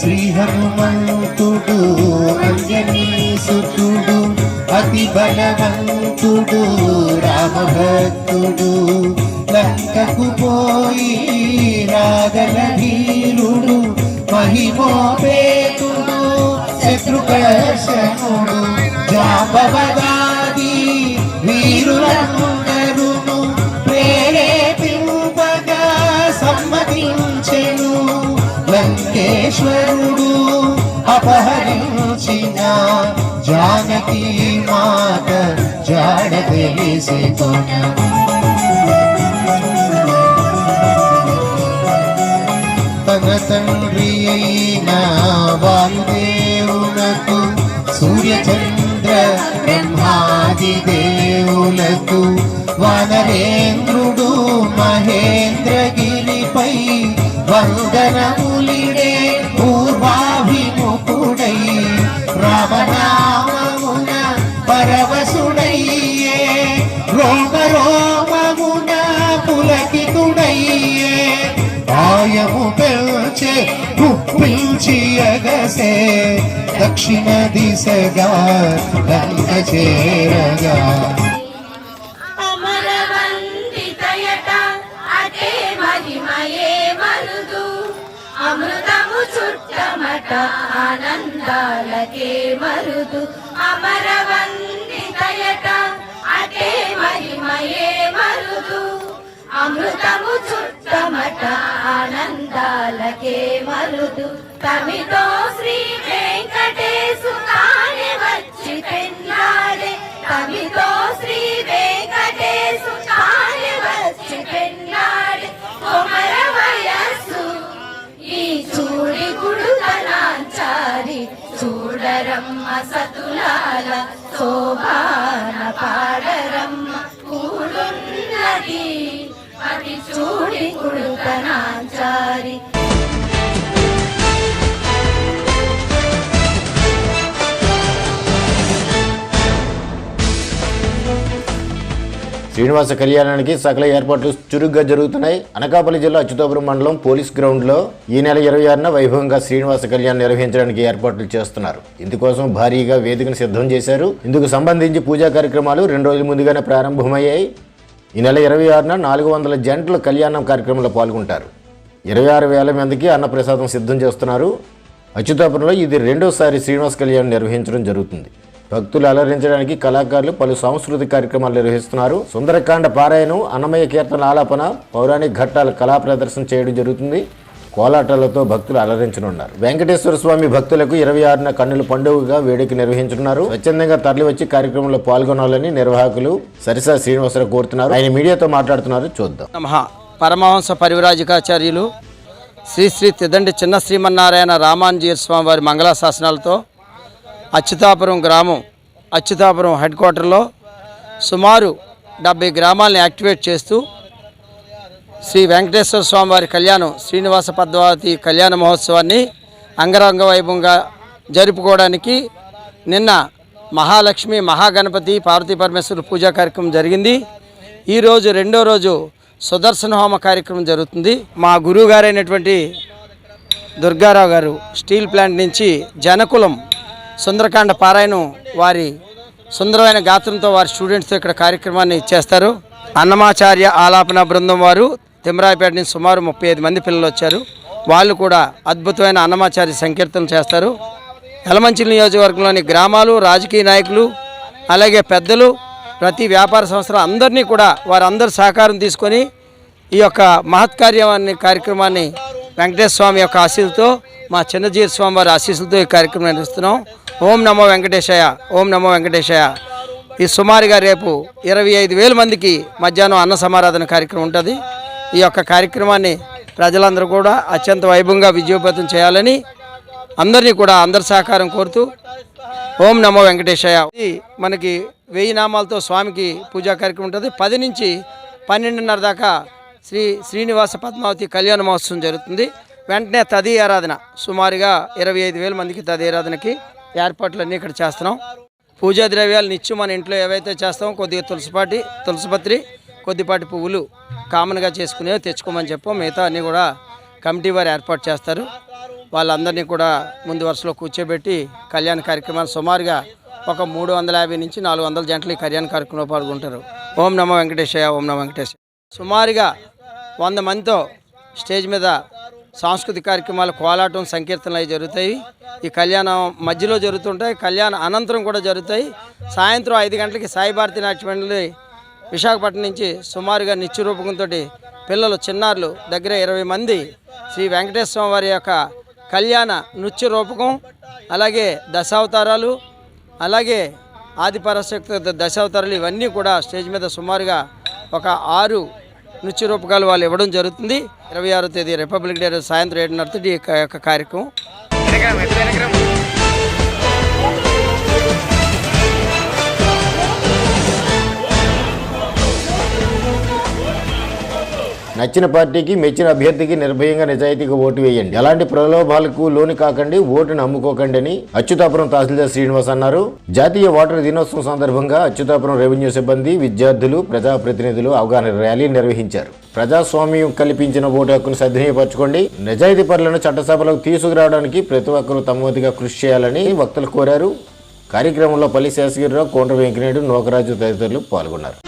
శ్రీ హనుమంతుడు అంజనీసుతుడు అతి బలవంతుడు రామభక్తుడు. లంకకు పోయి జానకి మాత జాడ తెలిసి తన తండ్రి అయిన వాయుదేవులకు సూర్యచంద్ర బ్రహ్మాది దేవులకు వనరేంద్రుడు మహేంద్రగిరిపై వందనం సాయము పెంచే గుప్పించి అగసే దక్షిణ దిశగా లంక చేరగా. అమృతము చుట్టమట ఆనందాలకే మరుదు. అమరవందితయట అమృతము చుట్టమట ఆనందాలకే మరుదు. తమితో శ్రీ వెంకటేశు కాని వచ్చి పెన్నాడే. తమితో శ్రీ వెంకటేశు కాని వచ్చి పెన్నాడే. కొమర వయస్సు ఈ చూడి గుడుగలాంచారి చూడరమ్మ సతులాల శోభాన పాడరమ్మ. కూడున్నది అది చూడి కుడుతనాచారి. శ్రీనివాస కళ్యాణానికి సకల ఏర్పాట్లు చురుగ్గా జరుగుతున్నాయి. అనకాపల్లి జిల్లా అచ్యుతాపురం మండలం పోలీస్ గ్రౌండ్లో ఈ నెల ఇరవై ఆరున వైభవంగా శ్రీనివాస కళ్యాణ్ నిర్వహించడానికి ఏర్పాట్లు చేస్తున్నారు. ఇందుకోసం భారీగా వేదికను సిద్ధం చేశారు. ఇందుకు సంబంధించి పూజా కార్యక్రమాలు రెండు రోజుల ముందుగానే ప్రారంభమయ్యాయి. ఈ నెల ఇరవై ఆరున నాలుగు వందల జంటలు కళ్యాణం కార్యక్రమంలో పాల్గొంటారు. ఇరవై ఆరు వేల మందికి అన్నప్రసాదం సిద్ధం చేస్తున్నారు. అచ్యుతాపురంలో ఇది రెండోసారి శ్రీనివాస కళ్యాణం నిర్వహించడం జరుగుతుంది. భక్తులు అలరించడానికి కళాకారులు పలు సాంస్కృతిక కార్యక్రమాలు నిర్వహిస్తున్నారు. సుందరకాండ పారాయణం అన్నమయ్య కీర్తన ఆలాపన పౌరాణిక ఘట్టాల కళా ప్రదర్శన చేయడం జరుగుతుంది. కోలాటాలతో భక్తులు అలరించనున్నారు. వెంకటేశ్వర స్వామి భక్తులకు ఇరవై ఆరున కన్నుల పండుగగా వేడుక నిర్వహించనున్నారు. స్వచ్ఛందంగా తరలివచ్చి కార్యక్రమంలో పాల్గొనాలని నిర్వాహకులు సరిసా శ్రీనివాసరావు కోరుతున్నారు. ఆయన మీడియాతో మాట్లాడుతున్నారు. చూద్దాం. నమ. పరమహంస పరివిరాజకాచార్యులు శ్రీ శ్రీ తిదండి చిన్న శ్రీమన్నారాయణ రామాంజీయ స్వామి వారి మంగళ శాసనాలతో అచ్యుతాపురం గ్రామం అచ్యుతాపురం హెడ్ క్వార్టర్లో సుమారు డెబ్బై గ్రామాలను యాక్టివేట్ చేస్తూ శ్రీ వెంకటేశ్వర స్వామి వారి కళ్యాణం శ్రీనివాస పద్మావతి కళ్యాణ మహోత్సవాన్ని అంగరంగ వైభవంగా జరుపుకోవడానికి నిన్న మహాలక్ష్మి మహాగణపతి పార్వతీ పరమేశ్వరు పూజా కార్యక్రమం జరిగింది. ఈరోజు రెండో రోజు సుదర్శన హోమ కార్యక్రమం జరుగుతుంది. మా గురువు గారైనటువంటి దుర్గారావు గారు స్టీల్ ప్లాంట్ నుంచి జనకులం సుందరకాండ పారాయణం వారి సుందరమైన గాత్రంతో వారి స్టూడెంట్స్తో ఇక్కడ కార్యక్రమాన్ని చేస్తారు. అన్నమాచార్య ఆలాపన బృందం వారు తిమ్మరాయపేట నుంచి సుమారు ముప్పై ఐదు మంది పిల్లలు వచ్చారు. వాళ్ళు కూడా అద్భుతమైన అన్నమాచార్య సంకీర్తన చేస్తారు. యలమంచిలి నియోజకవర్గంలోని గ్రామాలు రాజకీయ నాయకులు అలాగే పెద్దలు ప్రతి వ్యాపార సంస్థలు అందరినీ కూడా వారందరి సహకారం తీసుకొని ఈ యొక్క మహత్కార్యాన్ని కార్యక్రమాన్ని వెంకటేశ్వర స్వామి యొక్క ఆశీస్సులతో మా చిన్నజీవి స్వామి వారి ఆశీస్సులతో ఈ కార్యక్రమం నిర్వహిస్తున్నాం. ఓం నమో వెంకటేశయ ఓం నమో వెంకటేశయ ఈ సుమారుగా రేపు ఇరవై ఐదు వేల మందికి మధ్యాహ్నం అన్న సమారాధన కార్యక్రమం ఉంటుంది. ఈ యొక్క కార్యక్రమాన్ని ప్రజలందరూ కూడా అత్యంత వైభవంగా విజయోపేతం చేయాలని అందరినీ కూడా అందరి సహకారం కోరుతూ ఓం నమో వెంకటేశయ ఇది మనకి వెయ్యి నామాలతో స్వామికి పూజా కార్యక్రమం ఉంటుంది. పది నుంచి పన్నెండున్నర దాకా శ్రీ శ్రీనివాస పద్మావతి కళ్యాణ మహోత్సవం జరుగుతుంది. వెంటనే తది ఆరాధన. సుమారుగా ఇరవై ఐదు వేల మందికి తది ఆరాధనకి ఏర్పాట్లన్నీ ఇక్కడ చేస్తున్నాం. పూజా ద్రవ్యాలు నిత్యం మన ఇంట్లో ఏవైతే చేస్తామో కొద్దిగా తులసిపాటి తులసిపత్రి కొద్దిపాటి పువ్వులు కామన్గా చేసుకునేవి తెచ్చుకోమని చెప్పు మిగతా అన్నీ కూడా కమిటీ వారు ఏర్పాటు చేస్తారు. వాళ్ళందరినీ కూడా ముందు వరుసలో కూర్చోబెట్టి కళ్యాణ కార్యక్రమాలు సుమారుగా ఒక మూడు వందల యాభై నుంచి నాలుగు వందల జంటలు ఈ కళ్యాణ కార్యక్రమంలో పాల్గొంటారు. ఓం నమ వెంకటేశయ్య ఓం నమ వెంకటేశయ్య. సుమారుగా వంద మందితో స్టేజ్ మీద సాంస్కృతిక కార్యక్రమాలు కోలాటం సంకీర్తనలు అవి జరుగుతాయి. ఈ కళ్యాణం మధ్యలో జరుగుతుంటాయి. కళ్యాణ అనంతరం కూడా జరుగుతాయి. సాయంత్రం ఐదు గంటలకి సాయిభారతి నాట్య మండలి విశాఖపట్నం నుంచి సుమారుగా నిత్యరూపకంతో పిల్లలు చిన్నారులు దగ్గర ఇరవై మంది శ్రీ వెంకటేశ్వర వారి యొక్క కళ్యాణ నృత్య రూపకం అలాగే దశావతారాలు అలాగే ఆదిపరాశక్తి దశావతారాలు ఇవన్నీ కూడా స్టేజ్ మీద సుమారుగా ఒక ఆరు నృత్య రూపకాలు వాళ్ళు ఇవ్వడం జరుగుతుంది. ఇరవై ఆరో తేదీ రిపబ్లిక్ డే సాయంత్రం ఏడున్నరతో ఈ యొక్క కార్యక్రమం. నచ్చిన పార్టీకి మెచ్చిన అభ్యర్థికి నిర్భయంగా నిజాయితీగా ఓటు వేయండి. ఎలాంటి ప్రలోభాలకు లోని కాకండి ఓటును అమ్ముకోకండి అని అచ్యుతాపురం తహసీల్దార్ శ్రీనివాస్ అన్నారు. జాతీయ ఓటర్ దినోత్సవం సందర్భంగా అచ్యుతాపురం రెవెన్యూ సిబ్బంది విద్యార్థులు ప్రజాప్రతినిధులు అవగాహన ర్యాలీ నిర్వహించారు. ప్రజాస్వామ్యం కల్పించిన ఓటు హక్కును సద్వినియోగపరచుకోండి. నిజాయితీ పనులను చట్టసభలకు తీసుకురావడానికి ప్రతి ఒక్కరూ తమ వంతుగా కృషి చేయాలని వక్తలు కోరారు. కార్యక్రమంలో పల్లి శేషగిరిరావు కోండ్ర వెంకనేయుడు నోకరాజు తదితరులు పాల్గొన్నారు.